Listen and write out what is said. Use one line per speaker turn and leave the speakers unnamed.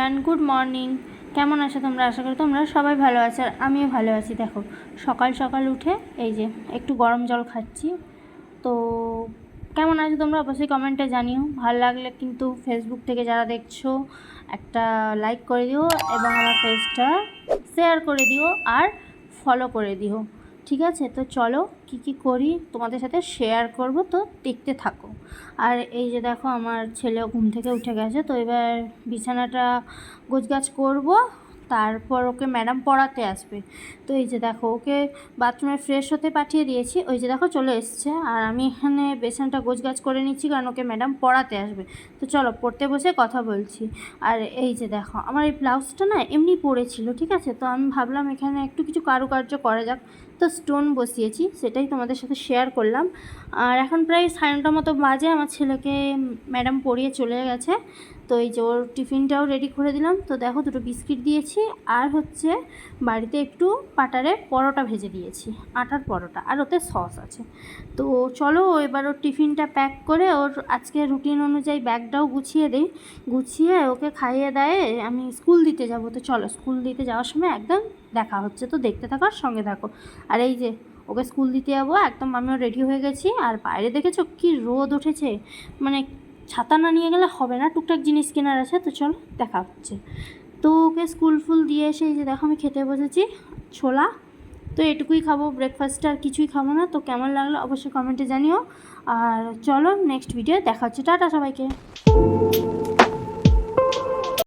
Everyone, good morning. কেমন আছো তোমরা? আশা করি তোমরা সবাই ভালো আছো আর আমিও ভালো আছি। দেখো, সকাল সকাল উঠে এই যে একটু গরম জল খাচ্ছি। তো কেমন আছো তোমরা? অবশ্যই কমেন্টে জানিও। ভালো লাগলে কিন্তু ফেসবুক থেকে যারা দেখছ, একটা লাইক করে দিও এবং আমার পেজটা শেয়ার করে দিও আর ফলো করে দিও। ঠিক আছে? তো চলো কি কি করি তোমাদের সাথে শেয়ার করব, তো দেখতে থাকো। আর এই যে দেখো, আমার ছেলে ঘুম থেকে উঠে গেছে, তো এবার বিছানাটা গোছগাছ করব। তারপর ওকে ম্যাডাম পড়াতে আসবে। তো এই যে দেখো, ওকে বাথরুমে ফ্রেশ হতে পাঠিয়ে দিয়েছি। ওই যে দেখো চলে এসছে। আর আমি এখানে বেসনটা গোছগাছ করে নিচ্ছি, কারণ ওকে ম্যাডাম পড়াতে আসবে। তো চলো, পড়তে বসে কথা বলছি। আর এই যে দেখো, আমার এই ব্লাউজটা না এমনি পড়েছিল, ঠিক আছে? তো আমি ভাবলাম এখানে একটু কিছু কারুকার্য করা যাক। তো স্টোন বসিয়েছি, সেটাই তোমাদের সাথে শেয়ার করলাম। আর এখন প্রায় সাড়ে নটার মতো বাজে, আমার ছেলেকে ম্যাডাম পড়িয়ে চলে গেছে। তো এই যে ওর টিফিনটাও রেডি করে দিলাম। তো দেখো, দুটো বিস্কিট দিয়েছি। আর হচ্ছে বাড়িতে একটু পাটারে পরোটা ভেজে দিয়েছি, আটার পরোটা, আর ওতে সস আছে। তো চলো এবার ওর টিফিনটা প্যাক করে ওর আজকে রুটিন অনুযায়ী ব্যাগটাও গুছিয়ে দিই। গুছিয়ে ওকে খাইয়ে দেয় আমি স্কুল দিতে যাব। তো চলো স্কুল দিতে যাওয়ার সময় একদম দেখা হচ্ছে। তো দেখতে থাকো আর সঙ্গে থাকো। আর এই যে ওকে স্কুল দিতে যাব, একদম আমিও রেডি হয়ে গেছি। আর বাইরে দেখেছ কি রোদ উঠেছে? মানে ছাতা না নিয়ে গেলে হবে না, টুকটাক জিনিস কেনার আছে। তো চলো দেখা হচ্ছে। তো ওকে স্কুল ফুল দিয়ে এসে এই যে দেখো আমি খেতে বসেছি, ছোলা। তো এটুকুই খাব ব্রেকফাস্ট আর কিছুই খাব না। তো কেমন লাগল অবশ্যই কমেন্টে জানিও। আর চলো নেক্সট ভিডিও দেখা হচ্ছে। টাটা সবাইকে।